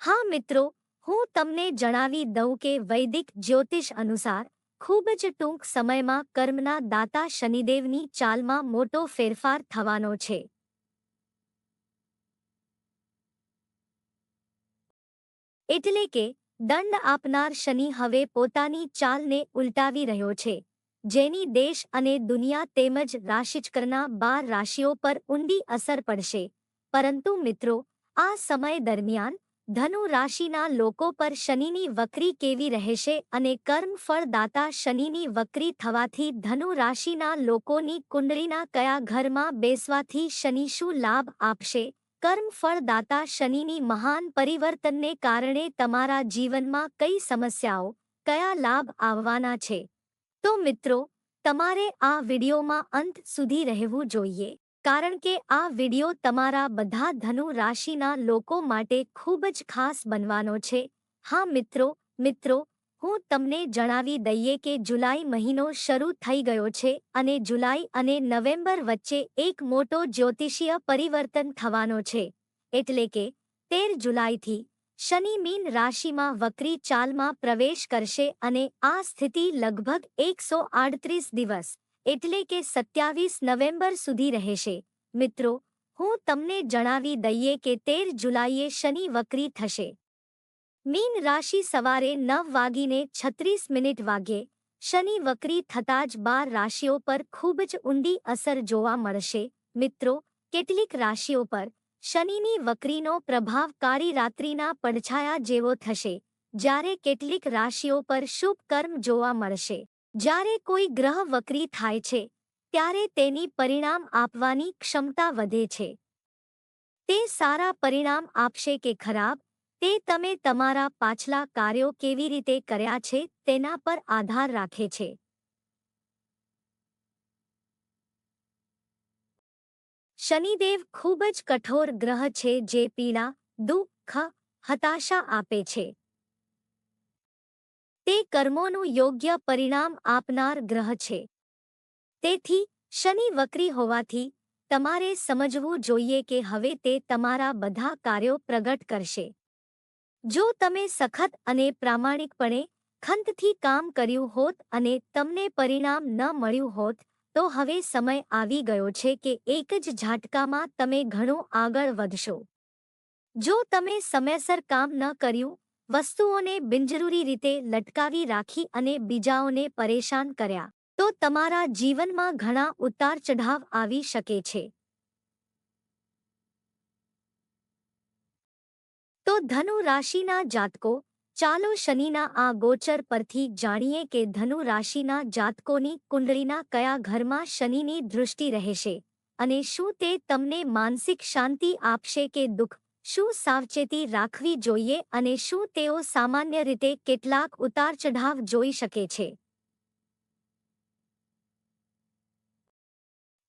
હા મિત્રો, હું તમને જણાવી દઉં કે વૈદિક જ્યોતિષ અનુસાર ખૂબ જ ટૂંક સમયમાં કર્મના દાતા શનિદેવની ચાલમાં મોટો ફેરફાર થવાનો છે. એટલે કે, દંડ આપનાર શનિ હવે પોતાની ચાલને ઉલટાવી રહ્યો છે, જેની દેશ અને દુનિયા તેમજ રાશિચક્રના બાર રાશિઓ પર ઊંડી અસર પડશે. પરંતુ મિત્રો, આ સમય દરમિયાન ધનુ રાશિના લોકો પર શનિની વક્રી કેવી રહેશે અને કર્મ ફળદાતા શનિની વક્રી થવાથી ધનુ રાશિના લોકોની કુંડળીના કયા ઘરમાં બેસવાથી શનિ શું લાભ આપશે? કર્મ ફળદાતા શનિની મહાન પરિવર્તનને કારણે તમારા જીવનમાં કઈ સમસ્યાઓ, કયા લાભ આવવાના છે? તો મિત્રો, તમારે આ વિડિયોમાં અંત સુધી રહેવું જોઈએ. કારણ કે આ વિડિયો તમારા બધા ધનુ રાશિના લોકો માટે ખૂબ જ ખાસ બનવાનો છે. હા મિત્રો મિત્રો, હું તમને જણાવી દઈએ કે જુલાઈ મહિનો શરૂ થઈ ગયો છે અને જુલાઈ અને નવેમ્બર વચ્ચે એક મોટો જ્યોતિષીય પરિવર્તન થવાનો છે. એટલે કે, તેર જુલાઈથી શનિ મીન રાશિમાં વક્રી ચાલમાં પ્રવેશ કરશે અને આ સ્થિતિ લગભગ એકસો આડત્રીસ દિવસ એટલે કે સત્યાવીસ નવેમ્બર સુધી રહેશે. મિત્રો, હું તમને જણાવી દઈએ કે તેર જુલાઈએ શનિ વક્રી થશે. મીન રાશિ સવારે નવ વાગીને છત્રીસ મિનિટ વાગ્યે શનિ વક્રી થતાં જ બાર રાશિઓ પર ખૂબ જ ઊંડી અસર જોવા મળશે. મિત્રો, કેટલીક રાશિઓ પર શનિની વક્રીનો પ્રભાવ કાળી રાત્રિના પડછાયા જેવો થશે, જ્યારે કેટલીક રાશિઓ પર શુભ કર્મ જોવા મળશે. જ્યારે કોઈ ગ્રહ વક્રી થાય છે, ત્યારે તેની પરિણામ આપવાની ક્ષમતા વધે છે. તે સારા પરિણામ આપશે કે ખરાબ, તે તમે તમારા પાછલા કાર્યો કેવી રીતે કર્યા છે તેના પર આધાર રાખે છે. શનિદેવ ખૂબ જ કઠોર ગ્રહ છે જે પીડા, દુઃખ, હતાશા આપે છે. તે કર્મોનું યોગ્ય પરિણામ આપનાર ગ્રહ છે. તેથી, શનિ વક્રી હોવાથી, તમારે સમજવું જોઈએ કે હવે તે તમારા બધા કાર્યો પ્રગટ કરશે. જો તમે સખત અને પ્રામાણિકપણે ખંતથી કામ કર્યું હોત અને તમને પરિણામ ન મળ્યું હોત, તો હવે સમય આવી ગયો છે કે એક જ ઝાટકામાં તમે ઘણું આગળ વધશો. જો તમે સમયસર કામ ન કર્યું વસ્તુઓને બિનજરૂરી રીતે લટકાવી રાખી અને બીજાઓને પરેશાન કર્યા, તો તમારા જીવનમાં ઘણા ઉતાર ચઢાવ આવી શકે છે. તો ધનુ રાશિના જાતકો, ચાલો શનિના આ ગોચર પરથી જાણીએ કે ધનુ રાશિના જાતકોની કુંડળીના કયા ઘરમાં શનિની દૃષ્ટિ રહેશે અને શું તે તમને માનસિક શાંતિ આપશે કે દુઃખ? શું સાવચેતી રાખવી જોઈએ અને શું તેઓ સામાન્ય રીતે કેટલાક ઉતાર ચઢાવ જોઈ શકે છે?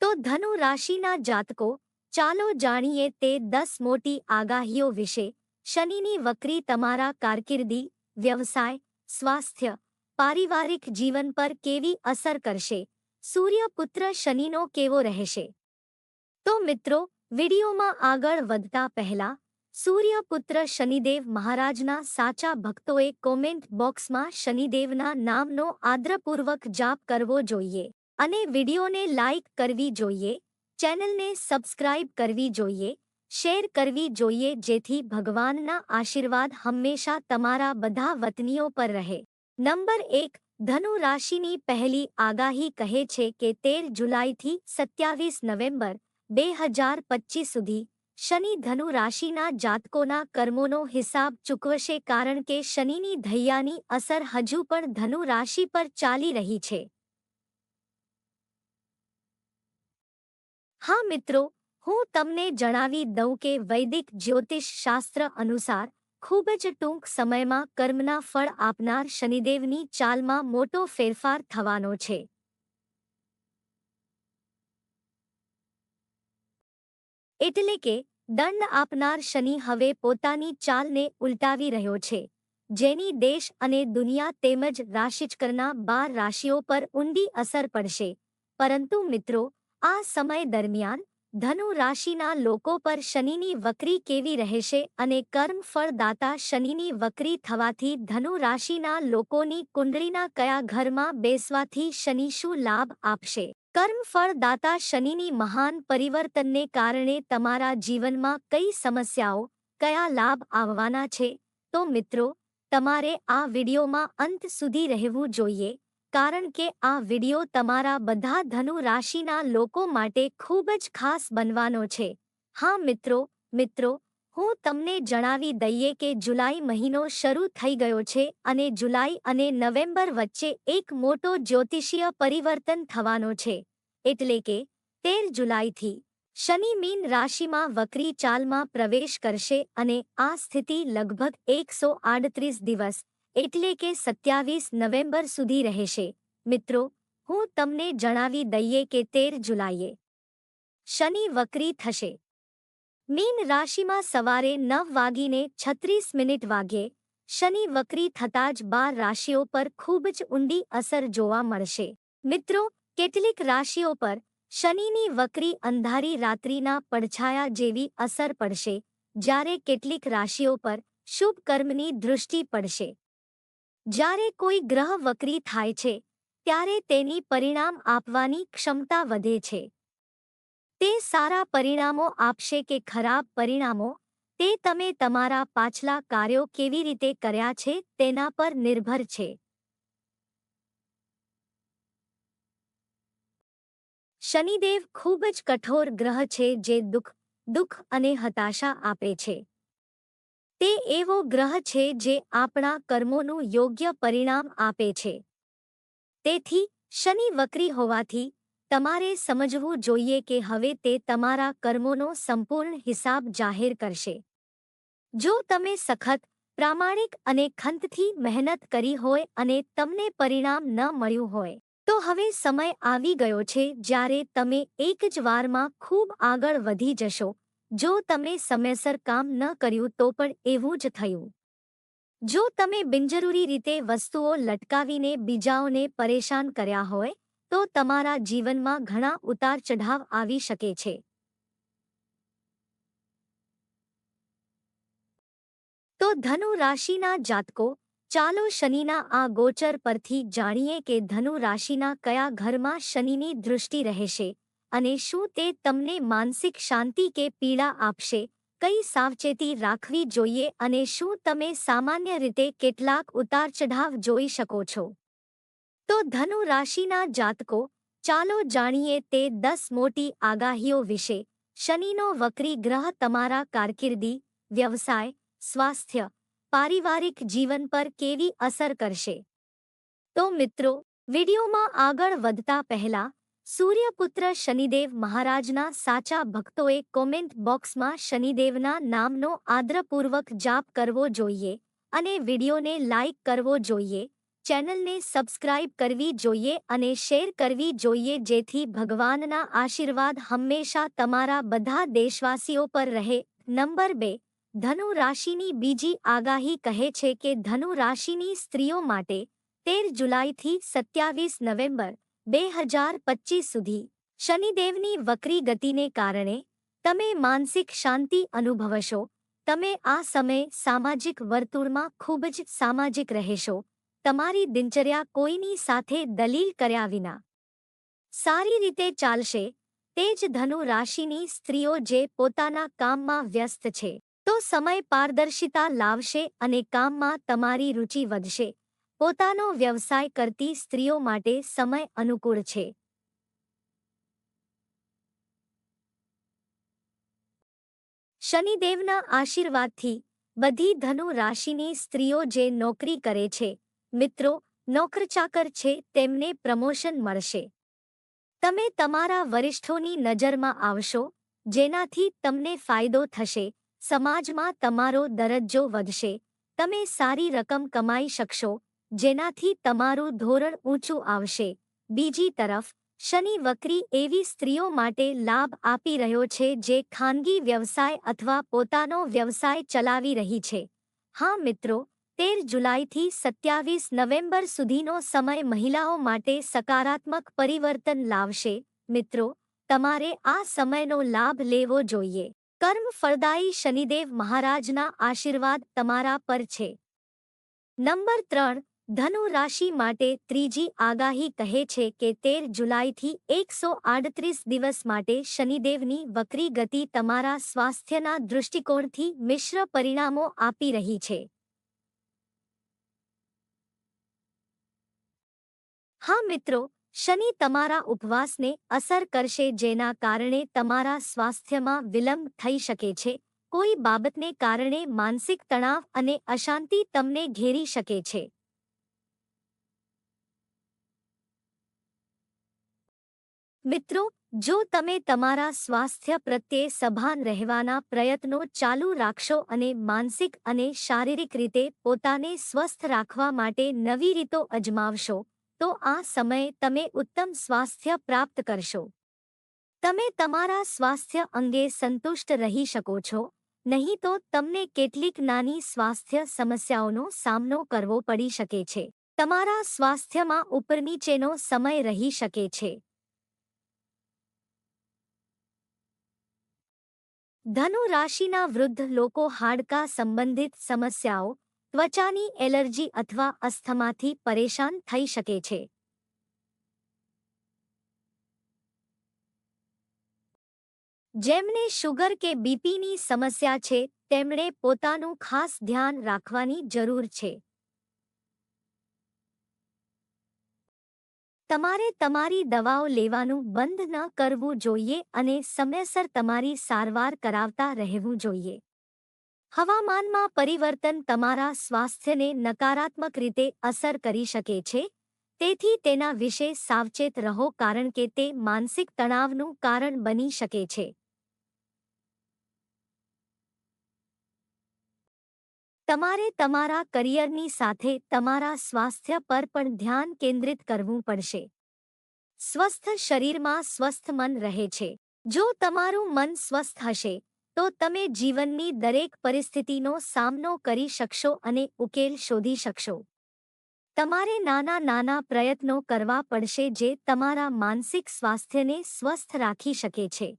તો ધનુ રાશિના જાતકો, ચાલો જાણીએ તે દસ મોટી આગાહીઓ વિશે. શનિની વક્રી તમારા કારકિર્દી, વ્યવસાય, સ્વાસ્થ્ય, પારિવારિક જીવન પર કેવી અસર કરશે? સૂર્યપુત્ર શનિનો કેવો રહેશે? તો મિત્રો, વિડીયોમાં આગળ વધતા પહેલા સૂર્યપુત્ર શનિદેવ મહારાજના સાચા ભક્તોએ કોમેન્ટ બોક્સમાં શનિદેવના નામનો આદ્રપૂર્વક જાપ કરવો જોઈએ અને વિડીયોને લાઇક કરવી જોઈએ, ચેનલને સબસ્ક્રાઇબ કરવી જોઈએ, શેર કરવી જોઈએ જેથી ભગવાનના આશીર્વાદ હંમેશા તમારા બધા વતનીઓ પર રહે. નંબર એક, ધનુ રાશિની પહેલી આગાહી કહે છે કે તેર જુલાઈથી સત્યાવીસ નવેમ્બર, બે હજાર પચીસ સુધી શનિ ધનુ રાશિના જાતકોના કર્મોનો હિસાબ ચૂકવશે કારણ કે શનિની ધૈયાની અસર હજુ પણ ધનુ રાશિ પર ચાલી રહી છે. હા મિત્રો, હું તમને જણાવી દઉં કે વૈદિક જ્યોતિષ શાસ્ત્ર અનુસાર ખૂબ જ ટૂંક સમયમાં કર્મના ફળ આપનાર શનિદેવની ચાલમાં મોટો ફેરફાર થવાનો છે. એટલે કે દંડ આપનાર શનિ હવે પોતાની ચાલને ઉલટાવી રહ્યો છે. જેની દેશ અને દુનિયા તેમજ રાશિચક્રના બાર રાશિઓ પર ઊંડી અસર પડશે. પરંતુ મિત્રો, આ સમય દરમિયાન ધનુ રાશિના લોકો પર શનિની વક્રી કેવી રહેશે અને કર્મ ફળદાતા શનિની વક્રી થવાથી ધનુ રાશિના લોકોની કુંડળીના કયા ઘરમાં બેસવાથી શનિ શું લાભ આપશે? કર્મ ફળદાતા શનિની મહાન પરિવર્તનને કારણે તમારા જીવનમાં કઈ સમસ્યાઓ, કયા લાભ આવવાના છે? તો મિત્રો, તમારે આ વિડીયોમાં અંત સુધી રહેવું જોઈએ, કારણ કે આ વિડિયો તમારા બધા ધનુ રાશિના લોકો માટે ખૂબ જ ખાસ બનવાનો છે. હા મિત્રો મિત્રો હું તમને જણાવી દઈએ કે જુલાઈ મહિનો શરૂ થઈ ગયો છે અને જુલાઈ અને નવેમ્બર વચ્ચે એક મોટો જ્યોતિષીય પરિવર્તન થવાનો છે. એટલે કે, તેર જુલાઈથી શનિ મીન રાશિમાં વક્રી ચાલમાં પ્રવેશ કરશે અને આ સ્થિતિ લગભગ એકસો આડત્રીસ દિવસ, એટલે કે સત્યાવીસ નવેમ્બર સુધી રહેશે. મિત્રો, હું તમને જણાવી દઈએ કે તેર જુલાઈએ શનિ વક્રી થશે. મીન રાશિમાં સવારે નવ વાગીને છત્રીસ મિનિટ વાગ્યે શનિ વક્રી થતાં જ બાર રાશિઓ પર ખૂબ જ ઊંડી અસર જોવા મળશે. મિત્રો, કેટલીક રાશિઓ પર શનિની વક્રી અંધારી રાત્રિના પડછાયા જેવી અસર પડશે, જ્યારે કેટલીક રાશિઓ પર શુભ કર્મની દૃષ્ટિ પડશે. જ્યારે કોઈ ગ્રહ વક્રી થાય છે, ત્યારે તેની પરિણામ આપવાની ક્ષમતા વધે છે. તે સારા પરિણામો આપશે કે ખરાબ પરિણામો? તે તમે તમારા પાછલા કાર્યો કેવી રીતે કર્યા છે તેના પર નિર્ભર છે. શનિદેવ ખૂબ જ કઠોર ગ્રહ છે જે દુઃખ દુઃખ અને હતાશા આપે છે. તે એવો ગ્રહ છે જે આપણા કર્મોનું યોગ્ય પરિણામ આપે છે. તેથી શનિ વક્રી હોવાથી તમારે સમજવું જોઈએ કે હવે તે તમારા કર્મોનો સંપૂર્ણ હિસાબ જાહેર કરશે. જો તમે સખત, પ્રામાણિક અને ખંતથી મહેનત કરી હોય અને તમને પરિણામ ન મળ્યું હોય, તો હવે સમય આવી ગયો છે જ્યારે તમે એક જ વારમાં ખૂબ આગળ વધી જશો. જો તમે સમયસર કામ ન કર્યું તો પણ એવું જ થયું. જો તમે બિનજરૂરી રીતે વસ્તુઓ લટકાવીને બીજાઓને પરેશાન કર્યા હોય તો તમારા જીવનમાં ઘણા ઉતાર ચઢાવ આવી શકે છે. તો ધનુ રાશિના જાતકો, ચાલો શનિના આ ગોચર પરથી જાણીએ કે ધનુ રાશિના કયા ઘરમાં શનિની દૃષ્ટિ રહેશે અને શું તે તમને માનસિક શાંતિ કે પીડા આપશે, કઈ સાવચેતી રાખવી જોઈએ અને શું તમે સામાન્ય રીતે કેટલાક ઉતાર ચઢાવ જોઈ શકો છો. તો ધનુ રાશિના જાતકો, ચાલો જાણીએ તે દસ મોટી આગાહીઓ વિશે. શનિનો વક્રી ગ્રહ તમારા કારકિર્દી, વ્યવસાય, સ્વાસ્થ્ય, પારિવારિક જીવન પર કેવી અસર કરશે? તો મિત્રો, વિડીયોમાં આગળ વધતા પહેલા, સૂર્યપુત્ર શનિદેવ મહારાજના સાચા ભક્તોએ કોમેન્ટ બોક્સમાં શનિદેવના નામનો આદ્રપૂર્વક જાપ કરવો જોઈએ અને વિડીયોને લાઇક કરવો જોઈએ. ચેનલને સબસ્ક્રાઇબ કરવી જોઈએ અને શેર કરવી જોઈએ જેથી ભગવાનના આશીર્વાદ હંમેશા તમારા બધા દેશવાસીઓ પર રહે. નંબર બે, ધનુ રાશિની બીજી આગાહી કહે છે કે ધનુ રાશિની સ્ત્રીઓ માટે તેર જુલાઈથી સત્યાવીસ નવેમ્બર બે હજાર પચીસ સુધી. શનિદેવની વક્રી ગતિને કારણે તમે માનસિક શાંતિ અનુભવશો. તમે આ સમયે સામાજિક વર્તુળમાં ખૂબ જ સામાજિક રહેશો. તમારી દિનચર્યા કોઈની સાથે દલીલ કર્યા વિના. સારી રીતે ચાલશે, તે જ ધનુ રાશિની સ્ત્રીઓ જે પોતાના કામમાં વ્યસ્ત છે, તો સમય પારદર્શિતા લાવશે અને કામમાં તમારી રુચિ વધશે. પોતાનો વ્યવસાય કરતી સ્ત્રીઓ માટે સમય અનુકૂળ છે. શનિદેવના આશીર્વાદથી બધી ધનુ રાશિની સ્ત્રીઓ જે નોકરી કરે છે મિત્રો, નોકરચાકર છે, તેમને પ્રમોશન મળશે. તમે તમારા વરિષ્ઠોની નજરમાં આવશો, જેનાથી તમને ફાયદો થશે, સમાજમાં તમારો દરજ્જો વધશે, તમે સારી રકમ કમાઈ શકશો, જેનાથી તમારું ધોરણ ઊંચું આવશે. બીજી તરફ, શનિ વક્રી એવી સ્ત્રીઓ માટે લાભ આપી રહ્યો છે, જે ખાનગી વ્યવસાય અથવા પોતાનો વ્યવસાય ચલાવી રહી છે. હા મિત્રો તેર જુલાઈથી સત્યાવીસ નવેમ્બર સુધીનો સમય મહિલાઓ માટે સકારાત્મક પરિવર્તન લાવશે. મિત્રો, તમારે આ સમયનો લાભ લેવો જોઈએ. કર્મ ફળદાયી શનિદેવ મહારાજના આશીર્વાદ તમારા પર છે. નંબર ત્રણ, ધનુ રાશિ માટે ત્રીજી આગાહી કહે છે કે તેર જુલાઈથી એકસો આડત્રીસ દિવસ માટે શનિદેવની વક્રી ગતિ તમારા સ્વાસ્થ્યના દૃષ્ટિકોણથી મિશ્ર પરિણામો આપી રહી છે. હા મિત્રો, શનિ તમારા ઉપવાસને અસર કરશે જેના કારણે તમારા સ્વાસ્થ્યમાં વિલંબ થઈ શકે છે. કોઈ બાબતને કારણે માનસિક તણાવ અને અશાંતિ તમને ઘેરી શકે છે. મિત્રો, જો તમે તમારા સ્વાસ્થ્ય પ્રત્યે સભાન રહેવાના પ્રયત્નો ચાલુ રાખશો અને માનસિક અને શારીરિક રીતે પોતાને સ્વસ્થ રાખવા માટે નવી રીતો અજમાવશો તો આ સમયે તમે ઉત્તમ સ્વાસ્થ્ય પ્રાપ્ત કરશો. તમે તમારા સ્વાસ્થ્ય અંગે સંતુષ્ટ રહી શકો છો. નહીં તો તમને કેટલીક નાની સ્વાસ્થ્ય સમસ્યાઓનો સામનો કરવો પડી શકે છે. તમારા સ્વાસ્થ્યમાં ઉપર નીચેનો સમય રહી શકે છે. ધનુ રાશિના વૃદ્ધ લોકો હાડકા સંબંધિત સમસ્યાઓ ત્વચાની એલર્જી અથવા અસ્થમાથી પરેશાન થઈ શકે છે. જેમને શુગર કે બીપીની સમસ્યા છે, તેમણે પોતાનું ખાસ ધ્યાન રાખવાની જરૂર છે. તમારે તમારી દવાઓ લેવાનું બંધ ન કરવું જોઈએ અને સમયસર તમારી સારવાર કરાવતા રહેવું જોઈએ. હવામાનમાં પરિવર્તન તમારા સ્વાસ્થ્યને નકારાત્મક રીતે અસર કરી શકે છે, તેથી તેના વિશે સાવચેત રહો કારણ કે તે માનસિક તણાવનું કારણ બની શકે છે. તમારે તમારા કરિયરની સાથે તમારા સ્વાસ્થ્ય પર પણ ધ્યાન કેન્દ્રિત કરવું પડશે. સ્વસ્થ શરીરમાં સ્વસ્થ મન રહે છે. જો તમારું મન સ્વસ્થ હશે તો તમે જીવનની દરેક પરિસ્થિતિનો સામનો કરી શકશો અને ઉકેલ શોધી શકશો. તમારે નાના નાના પ્રયત્નો કરવા પડશે જે તમારા માનસિક સ્વાસ્થ્યને સ્વસ્થ રાખી શકે છે.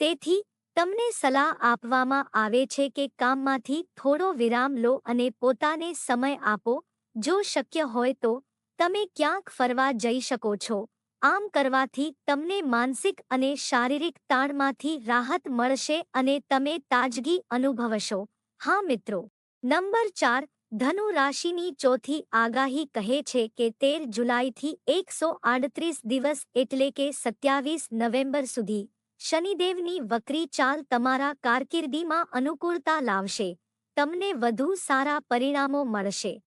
તેથી, તમને સલાહ આપવામાં આવે છે કે કામમાંથી થોડો વિરામ લો અને પોતાને સમય આપો. જો શક્ય હોય તો, તમે ક્યાંક ફરવા જઈ શકો છો. આમ કરવાથી તમને માનસિક અને શારીરિક તાણમાંથી રાહત મળશે અને તમે તાજગી અનુભવશો. હા, મિત્રો. નંબર ચાર, ધનુ રાશિની ચોથી આગાહી કહે છે કે તેર જુલાઈથી એકસો આડત્રીસ દિવસ એટલે કે સત્યાવીસ નવેમ્બર સુધી. શનિદેવની વક્રી ચાલ તમારા કારકિર્દીમાં અનુકૂળતા લાવશે. તમને વધુ સારા પરિણામો મળશે.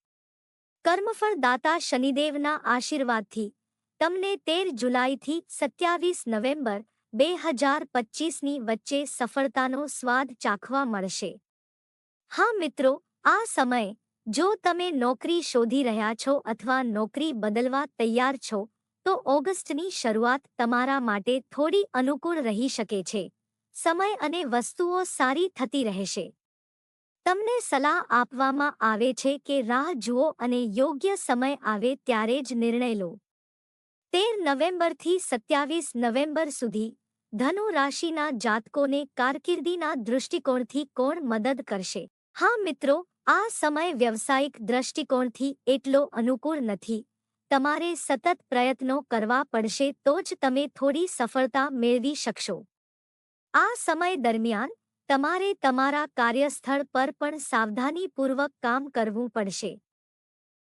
કર્મફળદાતા શનિદેવના આશીર્વાદથી. તમને તેર જુલાઈથી સત્યાવીસ નવેમ્બર બે હજાર પચીસની વચ્ચે સફળતાનો સ્વાદ ચાખવા મળશે. હા મિત્રો, આ સમય જો તમે નોકરી શોધી રહ્યા છો અથવા નોકરી બદલવા તૈયાર છો, તો ઓગસ્ટની શરૂઆત તમારા માટે થોડી અનુકૂળ રહી શકે છે. સમય અને વસ્તુઓ સારી થતી રહેશે. તમને સલાહ આપવામાં આવે છે કે રાહ જુઓ અને યોગ્ય સમય આવે ત્યારે જ નિર્ણય લો. તેર નવેમ્બરથી સત્યાવીસ નવેમ્બર સુધી ધનુ રાશિના જાતકોને કારકિર્દીના દૃષ્ટિકોણથી કોણ મદદ કરશે? હા મિત્રો, આ સમય વ્યવસાયિક દ્રષ્ટિકોણથી એટલો અનુકૂળ નથી. તમારે સતત પ્રયત્નો કરવા પડશે તો જ તમે થોડી સફળતા મેળવી શકશો. આ સમય દરમિયાન તમારે તમારા કાર્યસ્થળ પર પણ સાવધાનીપૂર્વક કામ કરવું પડશે.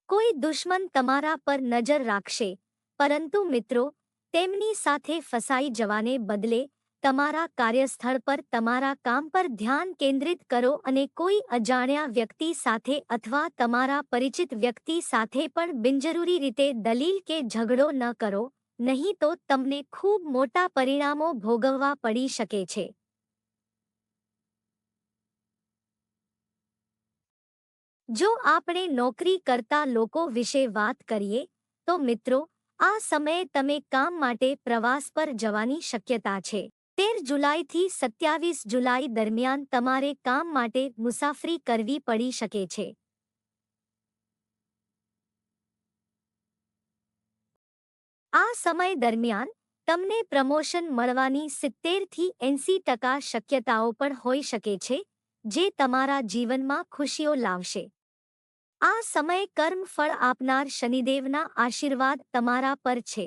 કોઈ દુશ્મન તમારા પર નજર રાખશે. પરંતુ મિત્રો, તેમની સાથે ફસાઈ જવાને બદલે તમારા કાર્યસ્થળ પર તમારા કામ પર ધ્યાન કેન્દ્રિત કરો અને કોઈ અજાણ્યા વ્યક્તિ સાથે અથવા તમારા પરિચિત વ્યક્તિ સાથે પણ બિનજરૂરી રીતે દલીલ કે ઝઘડો ન કરો, નહીં તો તમને ખૂબ મોટા પરિણામો ભોગવવા પડી શકે છે. જો આપણે નોકરી કરતા લોકો વિશે વાત કરીએ, તો મિત્રો આ સમયે તમે કામ માટે પ્રવાસ પર જવાની શક્યતા છે. તેર જુલાઈથી સત્યાવીસ જુલાઈ દરમિયાન તમારે કામ માટે મુસાફરી કરવી પડી શકે છે. આ સમય દરમિયાન તમને પ્રમોશન મળવાની સિત્તેરથી એંસી ટકા શક્યતાઓ પણ હોઈ શકે છે, જે તમારા જીવનમાં ખુશીઓ લાવશે. આ સમય કર્મ ફળ આપનાર શનિદેવના આશીર્વાદ તમારા પર છે.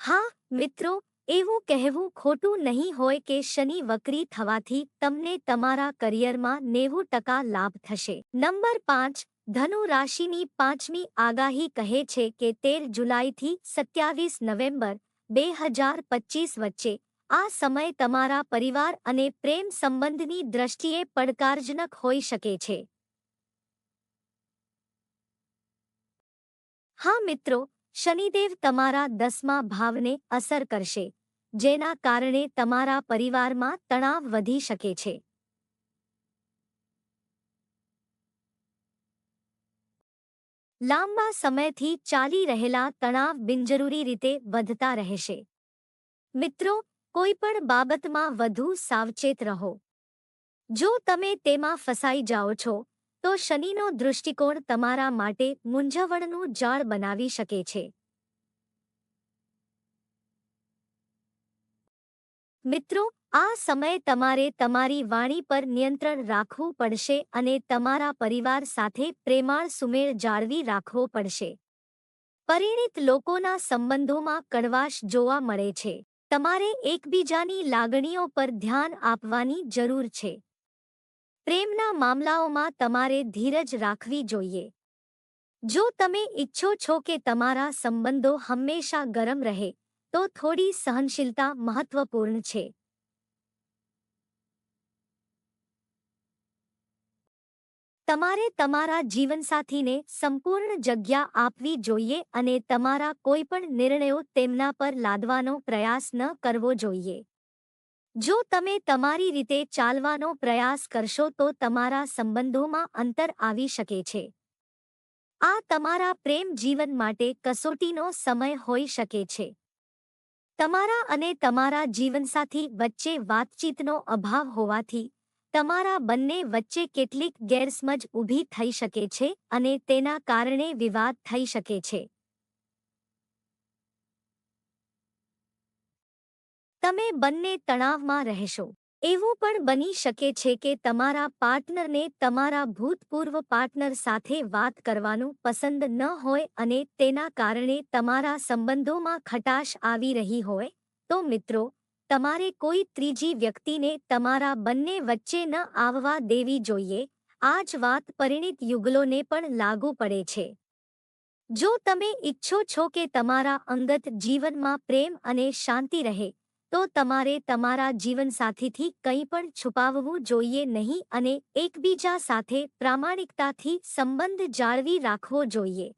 હા, મિત્રો, એવું કહેવું ખોટું નહીં હોય કે શનિ વક્રી થવાથી તમને તમારા કરિયરમાં નેવું ટકા લાભ થશે. નંબર પાંચ, ધનુ રાશિની પાંચમી આગાહી કહે છે કે તેર જુલાઈથી સત્યાવીસ નવેમ્બર બે હજાર પચીસ વચ્ચે આ સમય તમારા પરિવાર અને પ્રેમ સંબંધની દ્રષ્ટિએ પડકારજનક હોઈ શકે છે. હા મિત્રો, શનિદેવ તમારા દસમા ભાવને અસર કરશે, જેના કારણે તમારા પરિવારમાં તણાવ વધી શકે છે. લાંબા સમયથી ચાલી રહેલા તણાવ બિનજરૂરી રીતે વધતા રહેશે. મિત્રો કોઈપણ બાબતમાં વધુ સાવચેત રહો. જો તમે તેમાં ફસાઈ જાઓ છો, તો શનિનો દૃષ્ટિકોણ તમારા માટે મૂંઝવણનું જાળ બનાવી શકે છે. મિત્રો, આ સમયે તમારે તમારી વાણી પર નિયંત્રણ રાખવું પડશે અને તમારા પરિવાર સાથે પ્રેમાળ સુમેળ જાળવી રાખવો પડશે. પરિણિત લોકોના સંબંધોમાં કડવાશ જોવા મળે છે. તમારે એકબીજાની લાગણીઓ પર ધ્યાન આપવાની જરૂર છે. પ્રેમના મામલાઓમાં તમારે ધીરજ રાખવી જોઈએ. જો તમે ઈચ્છો છો કે તમારા સંબંધો હંમેશા ગરમ રહે, તો થોડી સહનશીલતા મહત્વપૂર્ણ છે. તમારે તમારા જીવનસાથીને સંપૂર્ણ જગ્યા આપવી જોઈએ અને તમારા કોઈપણ નિર્ણયો તેમના પર લાદવાનો પ્રયાસ ન કરવો જોઈએ. જો તમે તમારી રીતે ચાલવાનો પ્રયાસ કરશો તો તમારા સંબંધોમાં અંતર આવી શકે છે. આ તમારા પ્રેમ જીવન માટે કસોટીનો સમય હોઈ શકે છે. તમારા અને તમારા જીવનસાથી વચ્ચે વાતચીતનો અભાવ હોવાથી તમારા બંને વચ્ચે કેટલીક ગેરસમજ ઊભી થઈ શકે છે અને તેના કારણે વિવાદ થઈ શકે છે. તમે બંને તણાવમાં રહેશો. એવું પણ બની શકે છે કે તમારા પાર્ટનરને તમારા ભૂતપૂર્વ પાર્ટનર સાથે વાત કરવાનું પસંદ ન હોય અને તેના કારણે તમારા સંબંધોમાં ખટાશ આવી રહી હોય. તો મિત્રો તમારે કોઈ ત્રીજી વ્યક્તિને તમારા બંને વચ્ચે ન આવવા દેવી જોઈએ, આ જ વાત પરિણિત યુગલોને પણ લાગુ પડે છે. જો તમે ઈચ્છો છો કે તમારા અંગત જીવનમાં પ્રેમ અને શાંતિ રહે, તો તમારે તમારા જીવનસાથીથી કંઈ પણ છુપાવવું જોઈએ નહીં અને એકબીજા સાથે પ્રામાણિકતાથી સંબંધ જાળવી રાખવો જોઈએ.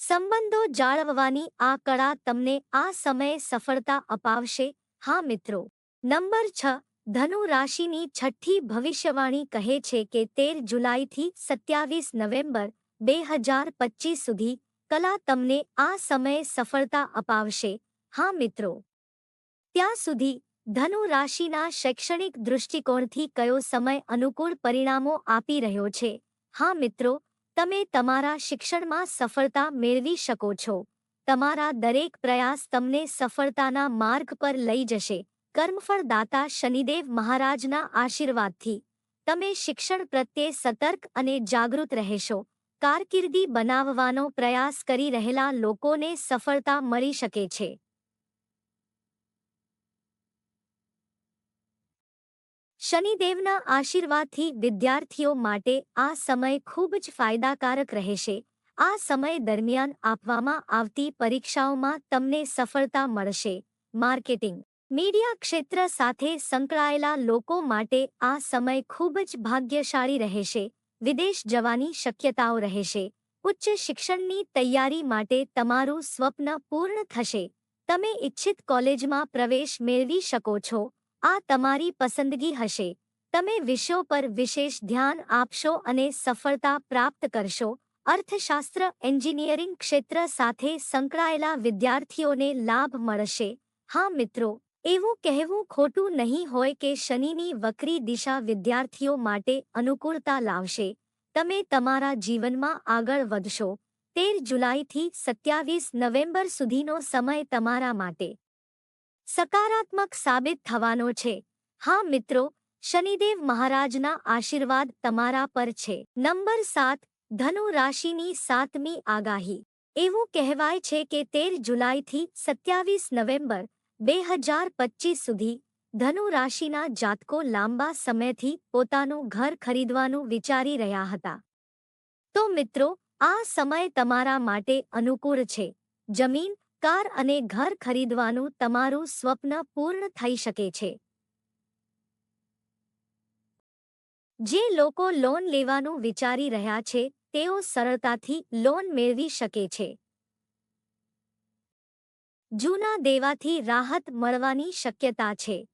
સંબંધો જાળવવાની આ કળા તમને આ સમયે સફળતા અપાવશે હા, મિત્રો. નંબર છ, ધનુ રાશિની છઠ્ઠી ભવિષ્યવાણી કહે છે કે તેર જુલાઈથી સત્યાવીસ નવેમ્બર બે હજાર પચીસ સુધી કલા તમને આ સમયે સફળતા અપાવશે. હા, મિત્રો. ત્યાં સુધી ધનુ રાશિના શૈક્ષણિક દૃષ્ટિકોણથી કયો સમય અનુકૂળ પરિણામો આપી રહ્યો છે? હા, મિત્રો, તમે તમારા શિક્ષણમાં સફળતા મેળવી શકો છો. તમારા દરેક પ્રયાસ તમને સફળતાના માર્ગ પર લઈ જશે. કર્મફળદાતા શનિદેવ મહારાજના આશીર્વાદથી. તમે શિક્ષણ પ્રત્યે સતર્ક અને જાગૃત રહેશો. કારકિર્દી બનાવવાનો પ્રયાસ કરી રહેલા લોકોને સફળતા મળી શકે છે. શનિદેવના આશીર્વાદથી વિદ્યાર્થીઓ માટે આ સમય ખૂબ જ ફાયદાકારક રહેશે. આ સમય દરમિયાન આપવામાં આવતી પરીક્ષાઓમાં તમને સફળતા મળશે. માર્કેટિંગ. મીડિયા ક્ષેત્ર સાથે સંકળાયેલા લોકો માટે આ સમય ખૂબ જ ભાગ્યશાળી રહેશે. વિદેશ જવાની શક્યતાઓ રહેશે. ઉચ્ચ શિક્ષણની તૈયારી માટે તમારું સ્વપ્ન પૂર્ણ થશે. તમે ઇચ્છિત કોલેજમાં પ્રવેશ મેળવી શકો છો. આ તમારી પસંદગી હશે. તમે વિષયો પર વિશેષ ધ્યાન આપશો અને સફળતા પ્રાપ્ત કરશો. અર્થશાસ્ત્ર, એન્જિનિયરિંગ ક્ષેત્ર સાથે સંકળાયેલા વિદ્યાર્થીઓને લાભ મળશે. હા મિત્રો, એવું કહેવું ખોટું નહીં હોય કે શનિની વક્રી દિશા વિદ્યાર્થીઓ માટે અનુકૂળતા લાવશે. તમે તમારા જીવનમાં આગળ વધશો. તેર જુલાઈથી સત્યાવીસ નવેમ્બર સુધીનો સમય તમારા માટે સકારાત્મક સાબિત થવાનો છે. હા મિત્રો, શનિદેવ મહારાજના આશીર્વાદ તમારા પર છે. નંબર સાત ધનુ રાશિની સાતમી આગાહી. એવું કહેવાય છે કે તેર જુલાઈથી સત્યાવીસ નવેમ્બર બે હજાર પચીસ સુધી ધનુ રાશિના જાતકો લાંબા સમયથી પોતાનું ઘર ખરીદવાનું વિચારી રહ્યા હતા. તો મિત્રો, આ સમય તમારા માટે અનુકૂળ છે. જમીન, કાર અને ઘર ખરીદવાનું તમારું સ્વપ્ન પૂર્ણ થઈ શકે છે. જે લોકો લોન લેવાનું વિચારી રહ્યા છે તેઓ સરળતાથી લોન મેળવી શકે છે. જૂના દેવાથી રાહત મળવાની શક્યતા છે.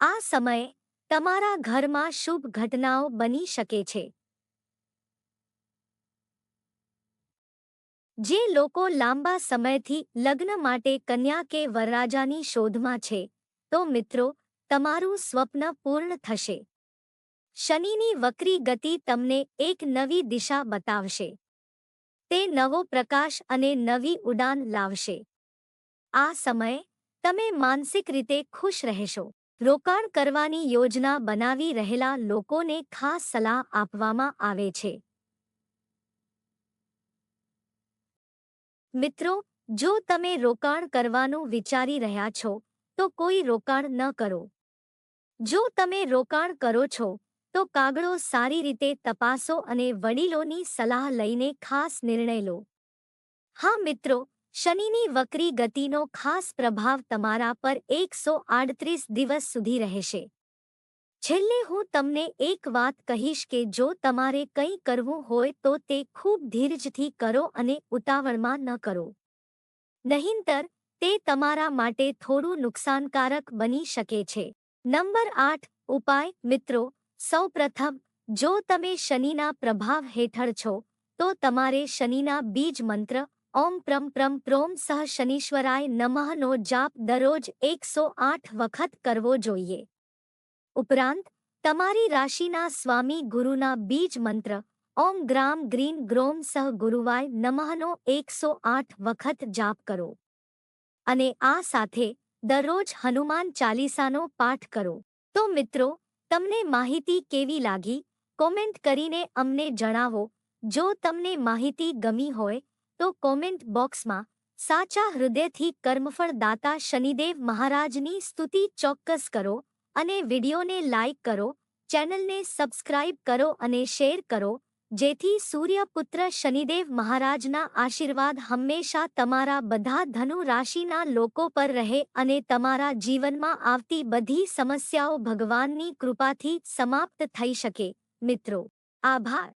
આ સમયે તમારા ઘરમાં શુભ ઘટનાઓ બની શકે છે. જે લોકો લાંબા સમયથી લગ્ન માટે કન્યા કે વરરાજાની શોધમાં છે, તો મિત્રો, તમારું સ્વપ્ન પૂર્ણ થશે. શનિની વક્રી ગતિ તમને એક નવી દિશા બતાવશે. તે નવો પ્રકાશ અને નવી ઉડાન લાવશે. આ સમયે, તમે માનસિક રીતે ખુશ રહેશો. રોકાણ કરવાની યોજના બનાવી રહેલા લોકોને ખાસ સલાહ આપવામાં આવે છે. મિત્રો, જો તમે રોકાણ કરવાનું વિચારી રહ્યા છો, તો કોઈ રોકાણ ન કરો. જો તમે રોકાણ કરો છો તો કાગળો સારી રીતે તપાસો અને વડીલોની સલાહ લઈને ખાસ નિર્ણય લો. હા, મિત્રો, શનિની વક્રી ગતિનો ખાસ પ્રભાવ તમારા પર એકસો આડત્રીસ દિવસ સુધી રહેશે. છેલ્લે હું તમને એક વાત કહીશ કે જો તમારે કંઈ કરવું હોય તો તે ખૂબ ધીરજથી કરો અને ઉતાવળમાં ન કરો. નહીંતર, તે તમારા માટે થોડું નુકસાનકારક બની શકે છે. નંબર આઠ, ઉપાય, મિત્રો સૌપ્રથમ, જો તમે શનિના પ્રભાવ હેઠળ છો, તો તમારે શનિના બીજ મંત્ર, ઓમ પ્રમ પ્રમ પ્રોમ સહ શનીશ્વરાય નમઃનો જાપ દરરોજ એકસો આઠ વખત કરવો જોઈએ. ઉપરાંત, તમારી રાશિના સ્વામી ગુરુના બીજ મંત્ર, ઓમ ગ્રામ ગ્રીન ગ્રોમ સહ ગુરુવાય નમઃનો એકસો આઠ વખત જાપ કરો. અને આ સાથે દરરોજ હનુમાન ચાલીસાનો પાઠ કરો. તો મિત્રો તમને માહિતી કેવી લાગી? કોમેન્ટ કરીને અમને જણાવો. જો તમને માહિતી ગમી હોય, તો કોમેન્ટ બોક્સમાં, સાચા હૃદયથી કર્મફળદાતા શનિદેવ મહારાજની સ્તુતિ ચોક્કસ કરો અને વિડીયોને લાઇક કરો, ચેનલને સબસ્ક્રાઇબ કરો અને શેર કરો. જેથી સૂર્યપુત્ર શનિદેવ મહારાજના આશીર્વાદ હંમેશા તમારા બધા ધનુ રાશિના લોકો પર રહે અને તમારા જીવનમાં આવતી બધી સમસ્યાઓ ભગવાનની કૃપાથી સમાપ્ત થઈ શકે. મિત્રો, આભાર.